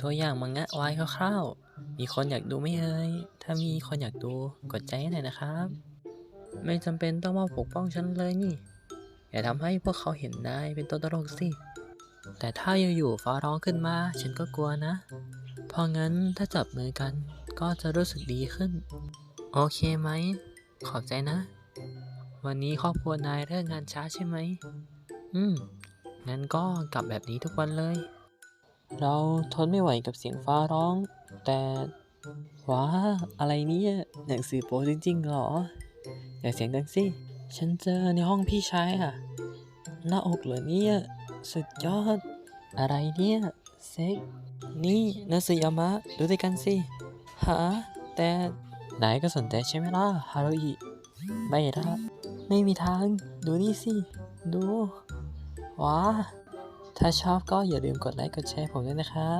ตัวอย่างมังงะวายคร่าวๆ มีคนอยากดูไหมเอ่ย ถ้ามีคนอยากดูกดใจให้หน่อยนะครับ ไม่จำเป็นต้องมาปกป้องฉันเลยนี่ อย่าทำให้พวกเขาเห็นนายเป็นตัวตลกสิ แต่ถ้าอยู่ๆฟ้าร้องขึ้นมา ฉันก็กลัวนะ เพราะงั้นถ้าจับมือกันก็จะรู้สึกดีขึ้น โอเคไหม ขอบใจนะ วันนี้ครอบครัวนายเลิกงานช้าใช่ไหม อืม งั้นก็กลับแบบนี้ทุกวันเลย เราทนไม่ไหวกับเสียงฟ้าร้อง แต่ว้าอะไรเนี่ยหนังสือโป๊จริงๆเหรอ อย่าเสียงดังสิ ฉันเจอในห้องพี่ชายอะหน้าอกเหรอเนี่ย สุดยอด อะไรเนี่ย เซ็ก นี่นัสยามะดูด้วยกันสิฮะแต่นายก็สนใจใช่ไหมล่ะฮารุอิไม่ละไม่มีทาง ดูนี่สิ ดู ว้า ถ้าชอบก็อย่าลืมกดไลค์กดแชร์ผมด้วยนะครับ